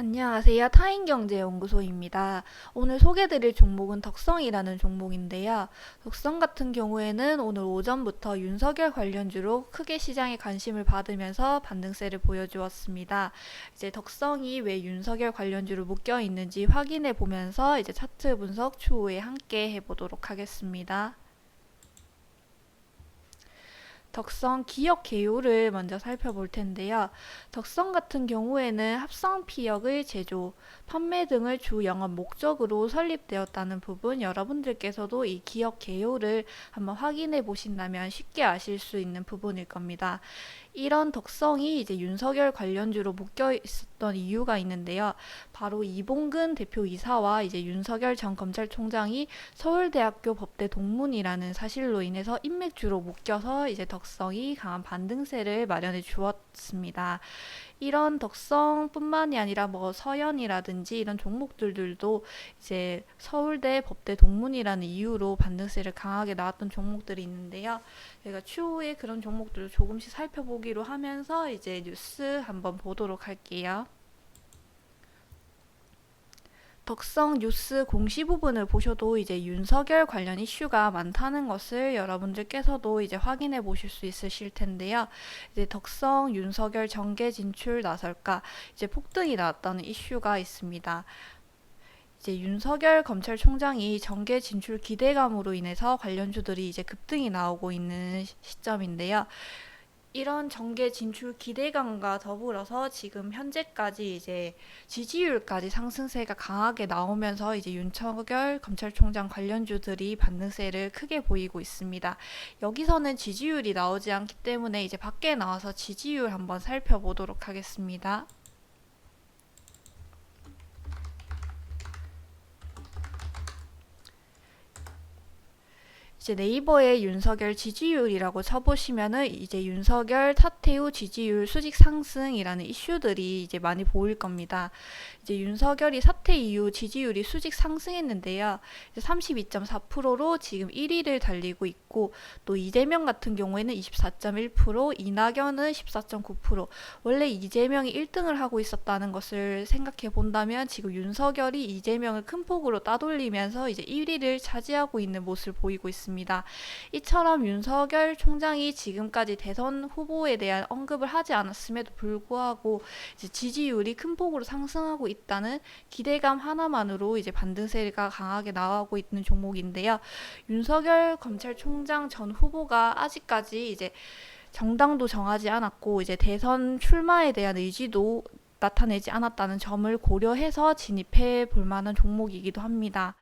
안녕하세요. 타인경제연구소입니다. 오늘 소개드릴 종목은 덕성이라는 종목인데요. 덕성 같은 경우에는 오늘 오전부터 윤석열 관련주로 크게 시장에 관심을 받으면서 반등세를 보여주었습니다. 이제 덕성이 왜 윤석열 관련주로 묶여 있는지 확인해 보면서 이제 차트 분석 추후에 함께 해보도록 하겠습니다. 덕성 기업 개요를 먼저 살펴볼 텐데요. 덕성 같은 경우에는 합성 피혁의 제조, 판매 등을 주 영업 목적으로 설립되었다는 부분 여러분들께서도 이 기업 개요를 한번 확인해 보신다면 쉽게 아실 수 있는 부분일 겁니다. 이런 덕성이 이제 윤석열 관련주로 묶여 있었 던 이유가 있는데요. 바로 이봉근 대표 이사와 이제 윤석열 전 검찰총장이 서울대학교 법대 동문이라는 사실로 인해서 인맥주로 묶여서 이제 덕성이 강한 반등세를 마련해 주었습니다. 이런 덕성뿐만이 아니라 뭐 서현이라든지 이런 종목들도 이제 서울대 법대 동문이라는 이유로 반등세를 강하게 나왔던 종목들이 있는데요. 제가 추후에 그런 종목들을 조금씩 살펴보기로 하면서 이제 뉴스 한번 보도록 할게요. 덕성 뉴스 공시 부분을 보셔도 이제 윤석열 관련 이슈가 많다는 것을 여러분들께서도 이제 확인해 보실 수 있으실 텐데요. 이제 덕성 윤석열 정계 진출 나설까 이제 폭등이 나왔다는 이슈가 있습니다. 이제 윤석열 검찰총장이 정계 진출 기대감으로 인해서 관련주들이 이제 급등이 나오고 있는 시점인데요. 이런 정계 진출 기대감과 더불어서 지금 현재까지 이제 지지율까지 상승세가 강하게 나오면서 이제 윤석열 검찰총장 관련주들이 반등세를 크게 보이고 있습니다. 여기서는 지지율이 나오지 않기 때문에 이제 밖에 나와서 지지율 한번 살펴보도록 하겠습니다. 이제 네이버에 윤석열 지지율이라고 쳐보시면은 이제 윤석열 사퇴 후 지지율 수직 상승이라는 이슈들이 이제 많이 보일 겁니다. 이제 윤석열이 사퇴 이후 지지율이 수직 상승했는데요. 32.4%로 지금 1위를 달리고 있고 또 이재명 같은 경우에는 24.1%, 이낙연은 14.9%. 원래 이재명이 1등을 하고 있었다는 것을 생각해 본다면 지금 윤석열이 이재명을 큰 폭으로 따돌리면서 이제 1위를 차지하고 있는 모습을 보이고 있습니다. 있습니다. 이처럼 윤석열 총장이 지금까지 대선 후보에 대한 언급을 하지 않았음에도 불구하고 지지율이 큰 폭으로 상승하고 있다는 기대감 하나만으로 이제 반등세가 강하게 나오고 있는 종목인데요. 윤석열 검찰총장 전 후보가 아직까지 이제 정당도 정하지 않았고 이제 대선 출마에 대한 의지도 나타내지 않았다는 점을 고려해서 진입해 볼 만한 종목이기도 합니다.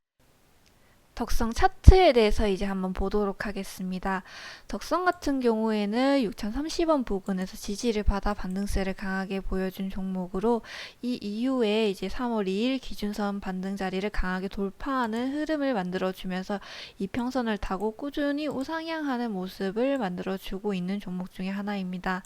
덕성 차트에 대해서 이제 한번 보도록 하겠습니다. 덕성 같은 경우에는 6030원 부근에서 지지를 받아 반등세를 강하게 보여준 종목으로 이 이후에 이제 3월 2일 기준선 반등 자리를 강하게 돌파하는 흐름을 만들어주면서 이 평선을 타고 꾸준히 우상향하는 모습을 만들어주고 있는 종목 중에 하나입니다.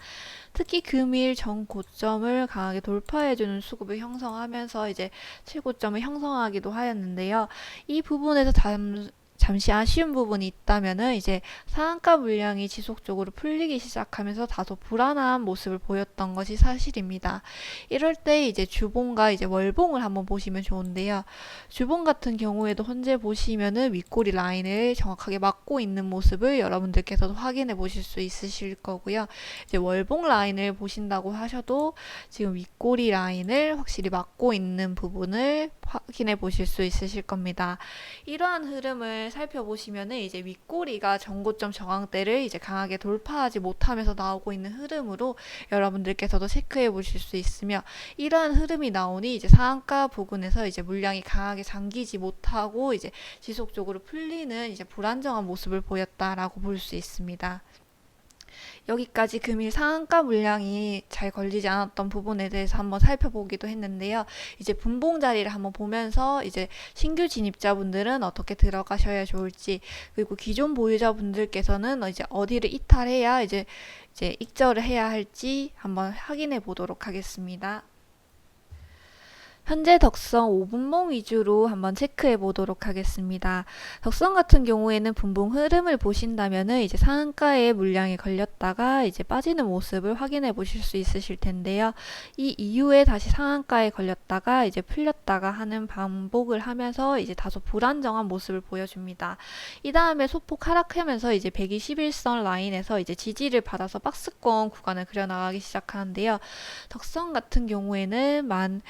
특히 금일 전 고점을 강하게 돌파해주는 수급을 형성하면서 이제 최고점을 형성하기도 하였는데요. 이 부분에서 잠, 잠시 아쉬운 부분이 있다면은 이제 상한가 물량이 지속적으로 풀리기 시작하면서 다소 불안한 모습을 보였던 것이 사실입니다. 이럴 때 이제 주봉과 이제 월봉을 한번 보시면 좋은데요. 주봉 같은 경우에도 현재 보시면은 윗꼬리 라인을 정확하게 막고 있는 모습을 여러분들께서도 확인해 보실 수 있으실 거고요. 이제 월봉 라인을 보신다고 하셔도 지금 윗꼬리 라인을 확실히 막고 있는 부분을 확인해 보실 수 있으실 겁니다. 이러한 흐름을 살펴보시면은 이제 윗꼬리가 전고점 저항대를 이제 강하게 돌파하지 못하면서 나오고 있는 흐름으로 여러분들께서도 체크해 보실 수 있으며 이러한 흐름이 나오니 이제 상한가 부근에서 이제 물량이 강하게 잠기지 못하고 이제 지속적으로 풀리는 이제 불안정한 모습을 보였다라고 볼 수 있습니다. 여기까지 금일 상한가 물량이 잘 걸리지 않았던 부분에 대해서 한번 살펴보기도 했는데요. 이제 분봉 자리를 한번 보면서 이제 신규 진입자분들은 어떻게 들어가셔야 좋을지 그리고 기존 보유자분들께서는 이제 어디를 이탈해야 이제 이제 익절을 해야 할지 한번 확인해 보도록 하겠습니다. 현재 덕성 5분봉 위주로 한번 체크해 보도록 하겠습니다. 덕성 같은 경우에는 분봉 흐름을 보신다면은 이제 상한가에 물량이 걸렸다가 이제 빠지는 모습을 확인해 보실 수 있으실 텐데요. 이 이후에 다시 상한가에 걸렸다가 이제 풀렸다가 하는 반복을 하면서 이제 다소 불안정한 모습을 보여줍니다. 이 다음에 소폭 하락하면서 이제 121선 라인에서 이제 지지를 받아서 박스권 구간을 그려나가기 시작하는데요. 덕성 같은 경우에는 만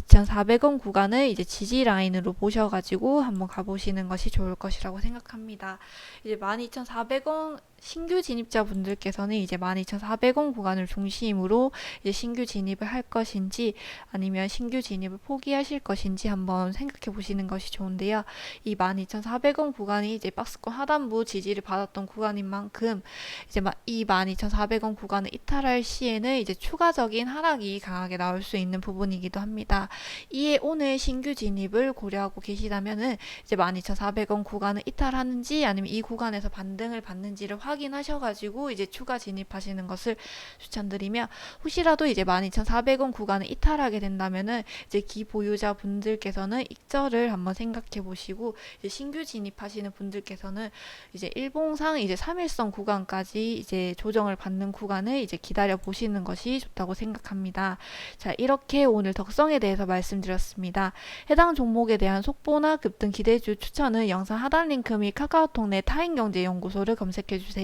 2,400원 구간을 이제 지지 라인으로 보셔가지고 한번 가보시는 것이 좋을 것이라고 생각합니다. 이제 12,400원 신규 진입자분들께서는 이제 12,400원 구간을 중심으로 이제 신규 진입을 할 것인지 아니면 신규 진입을 포기하실 것인지 한번 생각해 보시는 것이 좋은데요. 이 12,400원 구간이 이제 박스권 하단부 지지를 받았던 구간인 만큼 이제 마- 이 12,400원 구간을 이탈할 시에는 이제 추가적인 하락이 강하게 나올 수 있는 부분이기도 합니다. 이에 오늘 신규 진입을 고려하고 계시다면은 이제 12,400원 구간을 이탈하는지 아니면 이 구간에서 반등을 받는지를 확 인하셔가지고 이제 추가 진입하시는 것을 추천드리며 혹시라도 이제 12,400원 구간을 이탈하게 된다면은 이제 기 보유자 분들께서는 익절을 한번 생각해 보시고 신규 진입하시는 분들께서는 이제 일봉상 이제 3일선 구간까지 이제 조정을 받는 구간을 이제 기다려 보시는 것이 좋다고 생각합니다. 자, 이렇게 오늘 덕성에 대해서 말씀드렸습니다. 해당 종목에 대한 속보나 급등 기대주 추천은 영상 하단 링크 및 카카오톡 내 타인경제연구소를 검색해 주세